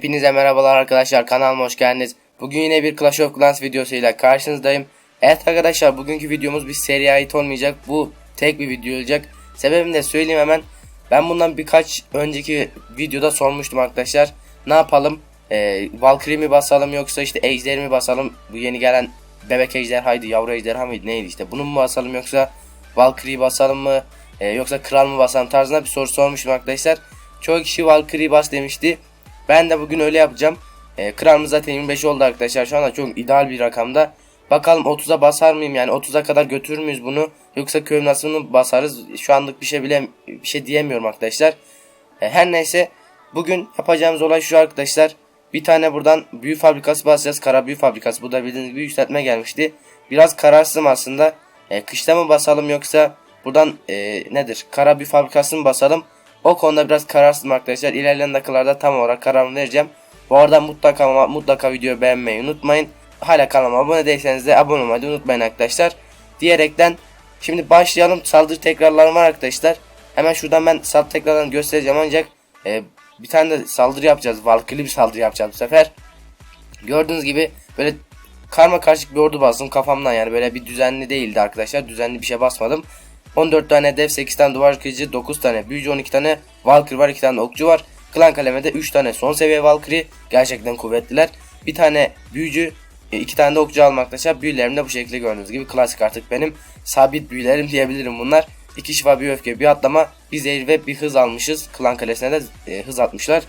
Hepinize merhabalar arkadaşlar kanalıma hoş geldiniz. Bugün yine bir Clash of Clans videosuyla karşınızdayım. Evet arkadaşlar bugünkü videomuz bir seriye ait olmayacak. Bu tek bir video olacak. Sebebini de söyleyeyim hemen. Ben bundan birkaç önceki videoda sormuştum arkadaşlar. Ne yapalım? Ee, Valkyrie mi basalım yoksa işte Ejder mi basalım? Bu yeni gelen bebek ejderhaydı, yavru ejderha mıydı neydi işte. Bunu mu basalım yoksa Valkyrie basalım mı? Ee, yoksa kral mı basalım tarzında bir soru sormuştum arkadaşlar. Çoğu kişi Valkyrie bas demişti. Ben de bugün öyle yapacağım. E, kralımız zaten 25 oldu arkadaşlar. Şu anda çok ideal bir rakamda. Bakalım 30'a basar mıyım yani 30'a kadar götürür müyüz bunu yoksa köy nasıl mı basarız şu anlık bir şey bile bir şey diyemiyorum arkadaşlar. E, her neyse bugün yapacağımız olay şu arkadaşlar. Bir tane buradan büyü fabrikası basacağız. Kara büyü fabrikası. Bu da bildiğiniz gibi yükseltme gelmişti. Biraz kararsızım aslında. E, kışta mı basalım yoksa buradan e, nedir? Kara büyü fabrikasını mı basalım? O konuda biraz kararsızım arkadaşlar. İlerleyen dakikalarda tam olarak kararımı vereceğim. Bu arada mutlaka mutlaka videoyu beğenmeyi unutmayın. Hala kanalıma abone değilseniz de abone olmayı unutmayın arkadaşlar. Diyerekten şimdi başlayalım. Saldırı tekrarlarım var arkadaşlar. Hemen şuradan ben saldırı tekrarlarını göstereceğim ancak e, bir tane de saldırı yapacağız. Valkyrie bir saldırı yapacağız bu sefer. Gördüğünüz gibi böyle karma karışık bir ordu bastım kafamdan yani böyle bir düzenli değildi arkadaşlar. Düzenli bir şey basmadım. 14 tane dev, 8 tane duvar kırıcı, 9 tane büyücü, 12 tane Valkyrie var, 2 tane okçu var. Klan kalemede 3 tane son seviye Valkyrie. Gerçekten kuvvetliler. Bir tane büyücü, 2 tane de okçu almaktaşlar. Büyülerim de bu şekilde gördüğünüz gibi klasik artık benim. Sabit büyülerim diyebilirim bunlar. 2 şifa, bir öfke, bir atlama, bir zehir ve bir hız almışız. Klan kalesine de e, hız atmışlar.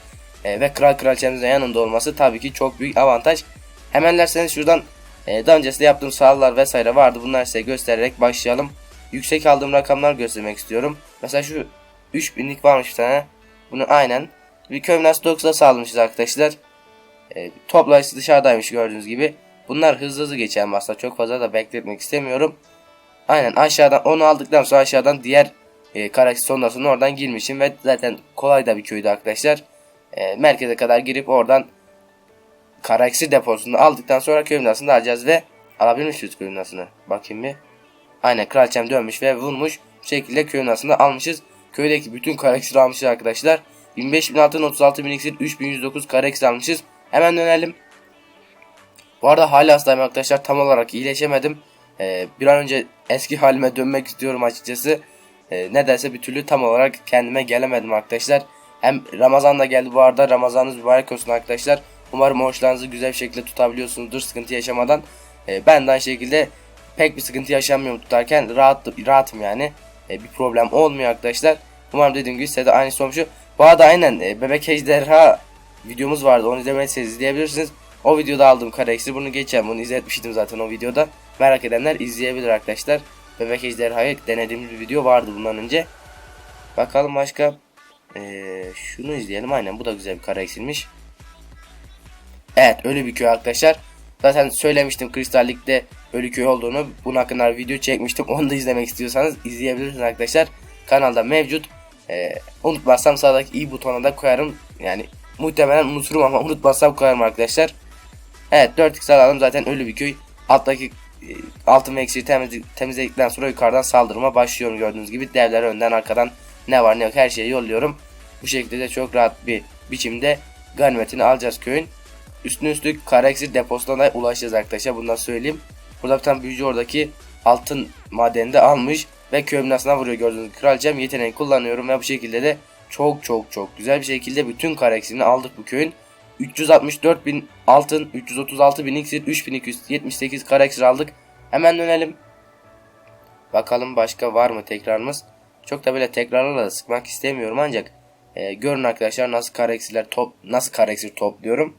E, ve kral kraliçemizin yanında olması tabii ki çok büyük avantaj. Hemen derseniz şuradan e, daha öncesinde yaptığım sağlar vesaire vardı. Bunları size göstererek başlayalım yüksek aldığım rakamlar göstermek istiyorum. Mesela şu 3000'lik varmış bir tane. Bunu aynen Kövnas 9'a sağlamışız arkadaşlar. E, toplayıcısı dışarıdaymış gördüğünüz gibi. Bunlar hızlı hızlı geçen aslında çok fazla da bekletmek istemiyorum. Aynen aşağıdan onu aldıktan sonra aşağıdan diğer e, karakter sonrasını oradan girmişim ve zaten kolay da bir köydü arkadaşlar. E, merkeze kadar girip oradan karakter deposunu aldıktan sonra köy alacağız ve alabilmişiz köy Bakayım bir. Aynen kraliçem dönmüş ve vurmuş. Bu şekilde köyün aslında almışız. Köydeki bütün kare almışız arkadaşlar. 25.000 altın 36.000 iksir 3109 kare almışız. Hemen dönelim. Bu arada hala hastayım arkadaşlar. Tam olarak iyileşemedim. Ee, bir an önce eski halime dönmek istiyorum açıkçası. Ee, nedense bir türlü tam olarak kendime gelemedim arkadaşlar. Hem Ramazan da geldi bu arada. Ramazanınız mübarek olsun arkadaşlar. Umarım oruçlarınızı güzel bir şekilde tutabiliyorsunuzdur sıkıntı yaşamadan. Ee, ben de aynı şekilde pek bir sıkıntı yaşamıyorum tutarken rahat, rahatım yani. E, bir problem olmuyor arkadaşlar. Umarım dediğim gibi size de aynı sonucu. Bu arada aynen e, Bebek Ejderha videomuz vardı. Onu izlemediyseniz izleyebilirsiniz. O videoda aldığım kare eksi bunu geçeceğim. Bunu izletmiştim zaten o videoda. Merak edenler izleyebilir arkadaşlar. Bebek Ejderha'yı denediğimiz bir video vardı bundan önce. Bakalım başka. Ee, şunu izleyelim. Aynen bu da güzel bir eksilmiş. Evet öyle bir köy arkadaşlar. Zaten söylemiştim Kristallik'te Ölüköy olduğunu. Bunun hakkında video çekmiştim. Onu da izlemek istiyorsanız izleyebilirsiniz arkadaşlar. Kanalda mevcut. Ee, unutmazsam sağdaki i butonuna da koyarım. Yani muhtemelen unuturum ama unutmazsam koyarım arkadaşlar. Evet 4x alalım zaten ölü bir köy. Alttaki e, altın ve eksiği temizledik, temizledikten sonra yukarıdan saldırıma başlıyorum gördüğünüz gibi. Devler önden arkadan ne var ne yok her şeyi yolluyorum. Bu şekilde de çok rahat bir biçimde ganimetini alacağız köyün. Üstüne üstlük kara deposuna da ulaşacağız arkadaşlar. Bundan söyleyeyim. Burada bir tane büyücü oradaki altın madenini de almış. Ve kömnasına vuruyor gördüğünüz gibi. Kraliçem yeteneği kullanıyorum ve bu şekilde de çok çok çok güzel bir şekilde bütün kara aldık bu köyün. 364 bin altın, 336 bin iksir, 3278 kara aldık. Hemen dönelim. Bakalım başka var mı tekrarımız. Çok da böyle tekrarlarla da sıkmak istemiyorum ancak e, görün arkadaşlar nasıl kara top nasıl kara topluyorum.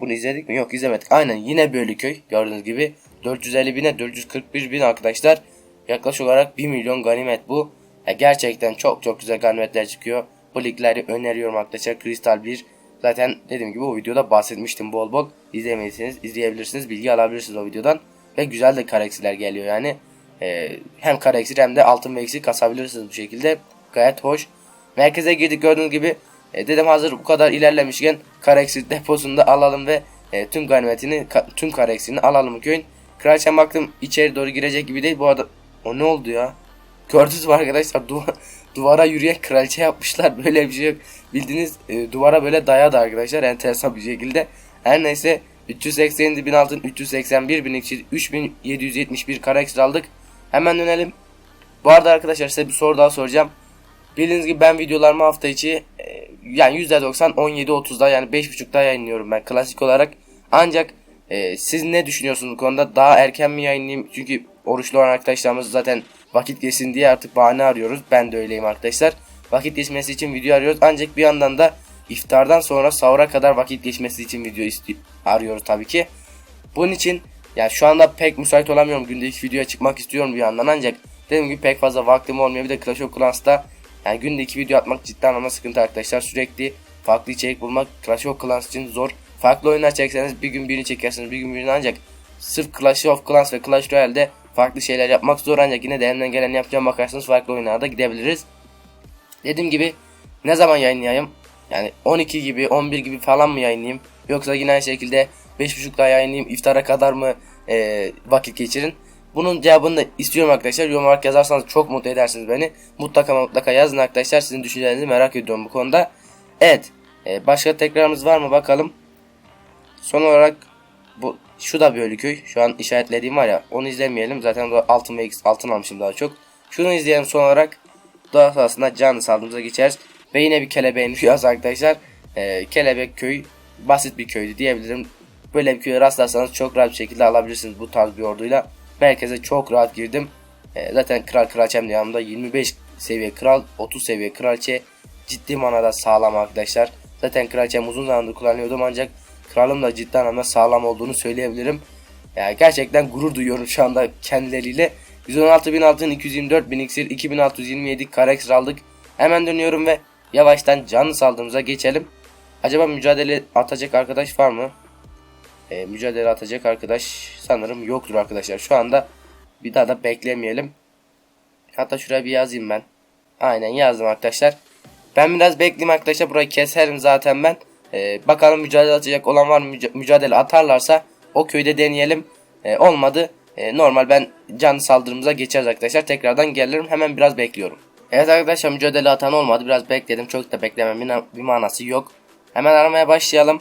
Bunu izledik mi? Yok izlemedik. Aynen yine Bölüköy gördüğünüz gibi 450 bine 441 bin arkadaşlar. Yaklaşık olarak 1 milyon ganimet bu. Ya gerçekten çok çok güzel ganimetler çıkıyor. Bu ligleri öneriyorum arkadaşlar. Kristal 1 zaten dediğim gibi o videoda bahsetmiştim bol bol. İzlemediyseniz izleyebilirsiniz. Bilgi alabilirsiniz o videodan. Ve güzel de kareksiler geliyor yani. Ee, hem kareksir hem de altın ve eksik kasabilirsiniz bu şekilde. Gayet hoş. Merkeze girdik gördüğünüz gibi e, dedim hazır bu kadar ilerlemişken Kareksir deposunda alalım ve e, tüm ganimetini ka, tüm kareksirini alalım köyün. Kraliçem baktım içeri doğru girecek gibi değil. Bu arada o ne oldu ya? Gördünüz mü arkadaşlar duva- duvara yürüyen kraliçe yapmışlar. Böyle bir şey yok. Bildiğiniz e, duvara böyle dayadı arkadaşlar enteresan bir şekilde. Her neyse 387 bin altın 381 bin iksir 3771 kara ekstra aldık. Hemen dönelim. Bu arada arkadaşlar size bir soru daha soracağım. Bildiğiniz gibi ben videolarımı hafta içi e, yani %90 17.30'da yani 5.30'da yayınlıyorum ben klasik olarak. Ancak e, siz ne düşünüyorsunuz bu konuda? Daha erken mi yayınlayayım? Çünkü oruçlu olan arkadaşlarımız zaten vakit geçsin diye artık bahane arıyoruz. Ben de öyleyim arkadaşlar. Vakit geçmesi için video arıyoruz. Ancak bir yandan da iftardan sonra sahura kadar vakit geçmesi için video arıyoruz tabii ki. Bunun için yani şu anda pek müsait olamıyorum. Günde iki videoya çıkmak istiyorum bir yandan ancak dediğim gibi pek fazla vaktim olmuyor. Bir de Clash of Clans'ta yani günde iki video atmak cidden ama sıkıntı arkadaşlar. Sürekli farklı içerik bulmak Clash of Clans için zor. Farklı oyunlar çekseniz bir gün birini çekersiniz bir gün birini ancak sırf Clash of Clans ve Clash Royale'de farklı şeyler yapmak zor ancak yine de elimden gelen yapacağım bakarsınız farklı oyunlarda gidebiliriz. Dediğim gibi ne zaman yayınlayayım? Yani 12 gibi 11 gibi falan mı yayınlayayım? Yoksa yine aynı şekilde 5.30'da yayınlayayım iftara kadar mı e, vakit geçirin? Bunun cevabını da istiyorum arkadaşlar. Yorum olarak yazarsanız çok mutlu edersiniz beni. Mutlaka mutlaka yazın arkadaşlar. Sizin düşüncelerinizi merak ediyorum bu konuda. Evet. e, başka tekrarımız var mı bakalım. Son olarak bu şu da bir ölü köy. Şu an işaretlediğim var ya onu izlemeyelim. Zaten altın ve altın almışım daha çok. Şunu izleyelim son olarak. Daha sonrasında canlı saldırımıza geçeriz. Ve yine bir kelebeğin rüyası arkadaşlar. Ee, kelebek köy basit bir köydü diyebilirim. Böyle bir köye rastlarsanız çok rahat bir şekilde alabilirsiniz bu tarz bir orduyla. Merkeze çok rahat girdim. Ee, zaten kral kraliçem de yanımda 25 seviye kral 30 seviye kraliçe ciddi manada sağlam arkadaşlar. Zaten kraliçem uzun zamandır kullanıyordum ancak kralım da ciddi anlamda sağlam olduğunu söyleyebilirim. Yani gerçekten gurur duyuyorum şu anda kendileriyle. 116.000 altın, 224.000 iksir, 2627 kare ekstra aldık. Hemen dönüyorum ve yavaştan canlı saldırımıza geçelim. Acaba mücadele atacak arkadaş var mı? Ee, mücadele atacak arkadaş sanırım yoktur arkadaşlar. Şu anda bir daha da beklemeyelim. Hatta şuraya bir yazayım ben. Aynen yazdım arkadaşlar. Ben biraz bekleyeyim arkadaşlar. Burayı keserim zaten ben. Ee, bakalım mücadele atacak olan var mı? Müca- mücadele atarlarsa o köyde deneyelim. Ee, olmadı. Ee, normal ben canlı saldırımıza geçeriz arkadaşlar. Tekrardan gelirim. Hemen biraz bekliyorum. Evet arkadaşlar mücadele atan olmadı. Biraz bekledim. Çok da beklememin bir manası yok. Hemen aramaya başlayalım.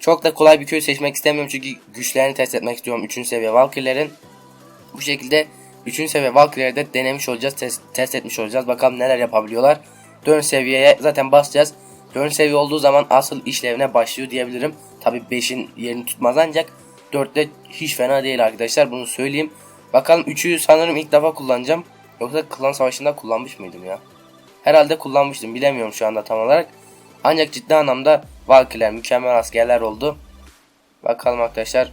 Çok da kolay bir köy seçmek istemiyorum çünkü güçlerini test etmek istiyorum 3. seviye Valkyrie'lerin. Bu şekilde 3. seviye Valkyrie'leri de denemiş olacağız, test, test etmiş olacağız. Bakalım neler yapabiliyorlar. 4 seviyeye zaten basacağız. 4 seviye olduğu zaman asıl işlevine başlıyor diyebilirim. Tabi 5'in yerini tutmaz ancak 4'te hiç fena değil arkadaşlar bunu söyleyeyim. Bakalım 3'ü sanırım ilk defa kullanacağım. Yoksa klan savaşında kullanmış mıydım ya? Herhalde kullanmıştım bilemiyorum şu anda tam olarak. Ancak ciddi anlamda Valkyler mükemmel askerler oldu. Bakalım arkadaşlar.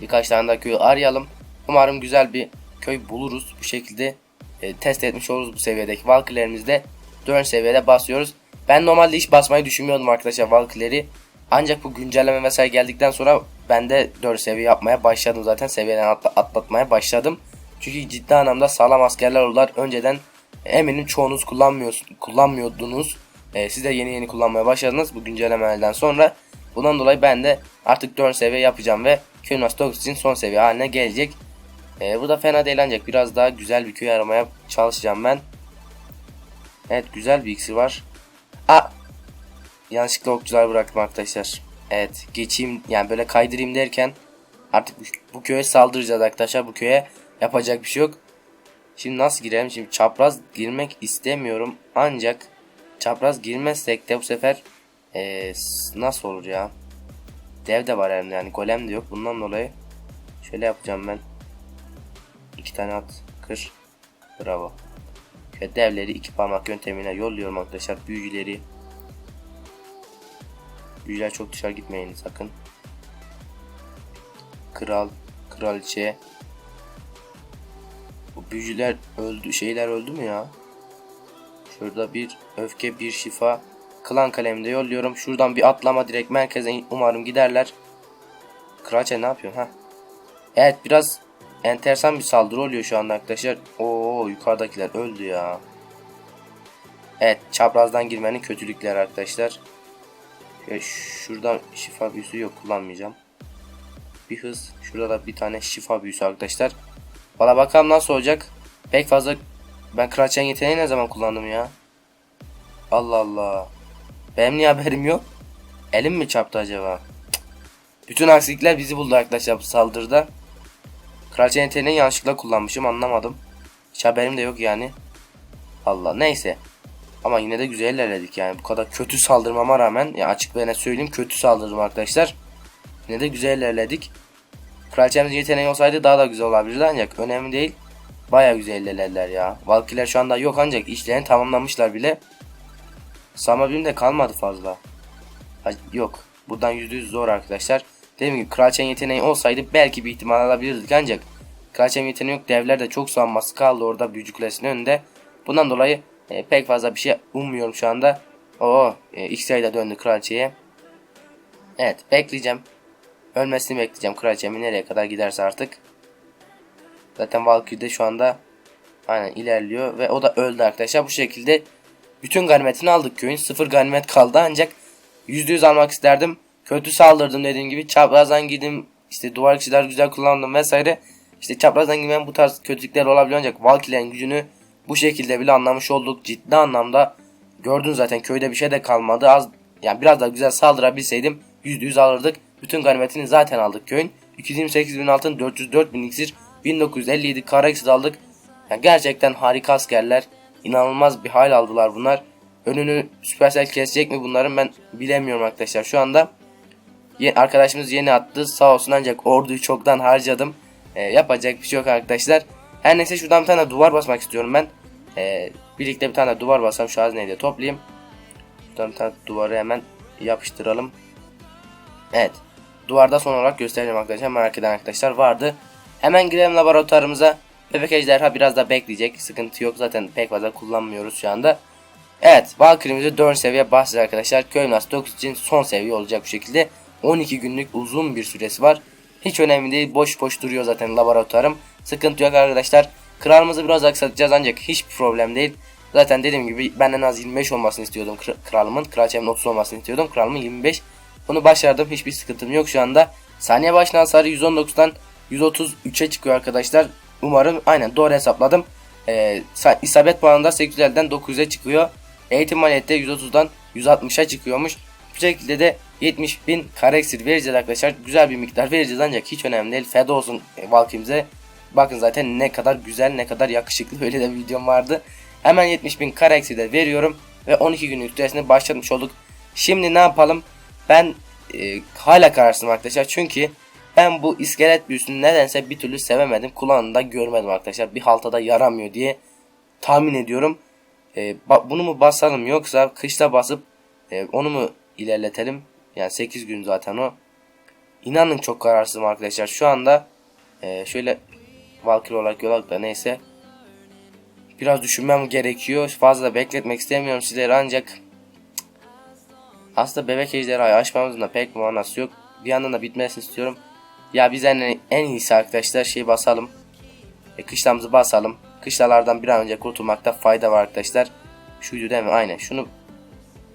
Birkaç tane daha köyü arayalım. Umarım güzel bir köy buluruz. Bu şekilde e, test etmiş oluruz bu seviyedeki Valkyler'imizde. 4 seviyede basıyoruz. Ben normalde hiç basmayı düşünmüyordum arkadaşlar Valkyler'i. Ancak bu güncelleme vesaire geldikten sonra ben de 4 seviye yapmaya başladım zaten. Seviyeden atla- atlatmaya başladım. Çünkü ciddi anlamda sağlam askerler oldular. Önceden eminim çoğunuz kullanmıyorsunuz, kullanmıyordunuz. Ee, siz de yeni yeni kullanmaya başladınız bu güncellemelerden sonra. Bundan dolayı ben de artık 4 seviye yapacağım ve köy Nostalgia için son seviye haline gelecek. Ee, bu da fena değil ancak biraz daha güzel bir köy aramaya çalışacağım ben. Evet güzel bir iksir var. Aa! Yanlışlıkla okçular bıraktım arkadaşlar. Evet geçeyim yani böyle kaydırayım derken artık bu, bu köye saldıracağız arkadaşlar bu köye yapacak bir şey yok. Şimdi nasıl girelim? Şimdi çapraz girmek istemiyorum ancak çapraz girmezsek de bu sefer eee, s- nasıl olur ya? Dev de var elimde yani golem de yok bundan dolayı şöyle yapacağım ben. İki tane at kır. Bravo. Şöyle devleri iki parmak yöntemine yolluyorum arkadaşlar büyücüleri. Büyücüler çok dışarı gitmeyin sakın. Kral, kraliçe. Bu büyücüler öldü, şeyler öldü mü ya? Şurada bir öfke, bir şifa. Klan kalemde yolluyorum. Şuradan bir atlama direkt merkeze umarım giderler. Kraliçe ne yapıyorsun ha? Evet biraz enteresan bir saldırı oluyor şu anda arkadaşlar. Oo yukarıdakiler öldü ya. Evet çaprazdan girmenin kötülükleri arkadaşlar. Şöyle şuradan şifa büyüsü yok kullanmayacağım. Bir hız. Şurada da bir tane şifa büyüsü arkadaşlar. Valla bakalım nasıl olacak. Pek fazla Ben kraliçenin yeteneği ne zaman kullandım ya? Allah Allah. Benim niye haberim yok? Elim mi çarptı acaba? Bütün aksilikler bizi buldu arkadaşlar bu saldırıda. Kraliçe yeteneğini yanlışlıkla kullanmışım anlamadım. Hiç haberim de yok yani. Allah neyse. Ama yine de güzel ilerledik yani. Bu kadar kötü saldırmama rağmen ya açık ve net söyleyeyim kötü saldırdım arkadaşlar. Yine de güzel ilerledik. Kraliçemizin yeteneği olsaydı daha da güzel olabilirdi ancak önemli değil. Baya güzel ilerlediler ya. Valkyler şu anda yok ancak işlerini tamamlamışlar bile. Sama birim de kalmadı fazla. Ha, yok. Buradan %100 zor arkadaşlar. Dediğim gibi kraliçenin yeteneği olsaydı belki bir ihtimal alabilirdik ancak kraliçenin yeteneği yok. Devler de çok sanması kaldı orada büyücü önünde. Bundan dolayı e, pek fazla bir şey ummuyorum şu anda. Oo, e, X-Ray döndü kraliçeye. Evet, bekleyeceğim. Ölmesini bekleyeceğim kraliçemin nereye kadar giderse artık. Zaten Valkyrie de şu anda aynen ilerliyor ve o da öldü arkadaşlar. Bu şekilde bütün ganimetini aldık köyün. Sıfır ganimet kaldı ancak %100 almak isterdim. Kötü saldırdım dediğim gibi. Çaprazdan gidim. işte duvar kişiler güzel kullandım vesaire. İşte çaprazdan gitmem bu tarz kötülükler olabiliyor ancak Valkyrie'nin gücünü bu şekilde bile anlamış olduk. Ciddi anlamda gördün zaten köyde bir şey de kalmadı. Az yani biraz daha güzel saldırabilseydim %100 alırdık. Bütün ganimetini zaten aldık köyün. 228 bin altın, 404 bin iksir, 1957 kara iksir aldık. Yani gerçekten harika askerler. İnanılmaz bir hal aldılar bunlar. Önünü Supercell kesecek mi bunların ben bilemiyorum arkadaşlar. Şu anda arkadaşımız yeni attı. Sağ olsun ancak orduyu çoktan harcadım. Ee, yapacak bir şey yok arkadaşlar. Her neyse şuradan bir tane duvar basmak istiyorum ben. Ee, birlikte bir tane duvar basam şu hazneyi de toplayayım. Şuradan bir tane duvarı hemen yapıştıralım. Evet. Duvarda son olarak göstereceğim arkadaşlar. Merak eden arkadaşlar vardı. Hemen girelim laboratuvarımıza. Bebek ejderha biraz da bekleyecek. Sıkıntı yok. Zaten pek fazla kullanmıyoruz şu anda. Evet. Valkyrie'mizi 4 seviye basacağız arkadaşlar. Köynas 9 için son seviye olacak bu şekilde. 12 günlük uzun bir süresi var. Hiç önemli değil. Boş boş duruyor zaten laboratuvarım. Sıkıntı yok arkadaşlar. Kralımızı biraz aksatacağız ancak hiçbir problem değil. Zaten dediğim gibi ben en az 25 olmasını istiyordum kra- kralımın. Kraliçemin 30 olmasını istiyordum. Kralımın 25. Bunu başardım. Hiçbir sıkıntım yok şu anda. Saniye başına hasarı 119'dan 133'e çıkıyor arkadaşlar. Umarım aynen doğru hesapladım. Ee, sa- isabet puanı da 850'den 900'e çıkıyor. Eğitim maliyeti de 130'dan 160'a çıkıyormuş. Bu şekilde de 70 bin kare iksir vereceğiz arkadaşlar. Güzel bir miktar vereceğiz ancak hiç önemli değil. Feda olsun e, Valkyrie'mize. Bakın zaten ne kadar güzel ne kadar yakışıklı öyle de bir videom vardı. Hemen 70 bin kare iksir de veriyorum. Ve 12 günlük süresini başlatmış olduk. Şimdi ne yapalım? Ben e, hala kararsızım arkadaşlar. Çünkü ben bu iskelet büyüsünü nedense bir türlü sevemedim. Kulağını görmedim arkadaşlar. Bir haltada yaramıyor diye tahmin ediyorum. E, bunu mu basalım yoksa kışla basıp e, onu mu ilerletelim? Yani 8 gün zaten o. İnanın çok kararsızım arkadaşlar. Şu anda e, şöyle Valkyrie olarak yola da neyse. Biraz düşünmem gerekiyor. Fazla bekletmek istemiyorum sizleri ancak aslında bebek ejderhayı açmamızın da pek manası yok. Bir yandan da bitmesini istiyorum. Ya biz en, en iyisi arkadaşlar şey basalım. E, kışlamızı basalım. Kışlalardan bir an önce kurtulmakta fayda var arkadaşlar. Şuydu değil mi? Aynen. Şunu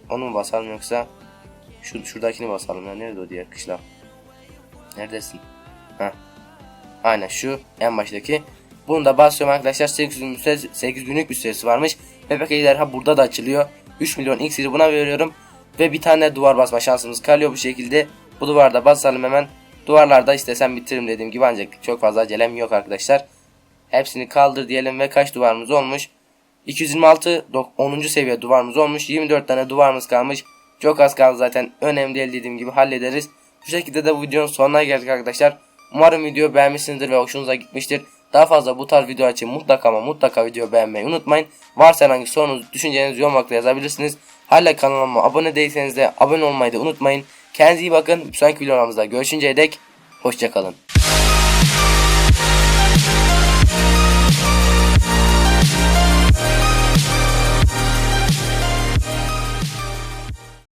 onu mu basalım yoksa şu şuradakini basalım ya. Nerede o diğer kışla? Neredesin? Ha. Aynen şu en baştaki. Bunu da basıyorum arkadaşlar. 8 günlük, süresi- 8 günlük bir süresi varmış. Bebek ejderha burada da açılıyor. 3 milyon iksiri buna veriyorum. Ve bir tane duvar basma şansımız kalıyor bu şekilde. Bu duvarda basalım hemen. Duvarlarda istesem bitiririm dediğim gibi ancak çok fazla acelem yok arkadaşlar. Hepsini kaldır diyelim ve kaç duvarımız olmuş? 226 dok- 10. seviye duvarımız olmuş. 24 tane duvarımız kalmış. Çok az kaldı zaten. Önemli değil dediğim gibi hallederiz. Bu şekilde de bu videonun sonuna geldik arkadaşlar. Umarım video beğenmişsinizdir ve hoşunuza gitmiştir. Daha fazla bu tarz video için mutlaka ama mutlaka video beğenmeyi unutmayın. Varsa herhangi sorunuz, düşünceniz yorumlarda yazabilirsiniz. Hala kanalıma abone değilseniz de abone olmayı da unutmayın. Kendinize iyi bakın. Bir sonraki videolarımızda görüşünceye dek hoşçakalın.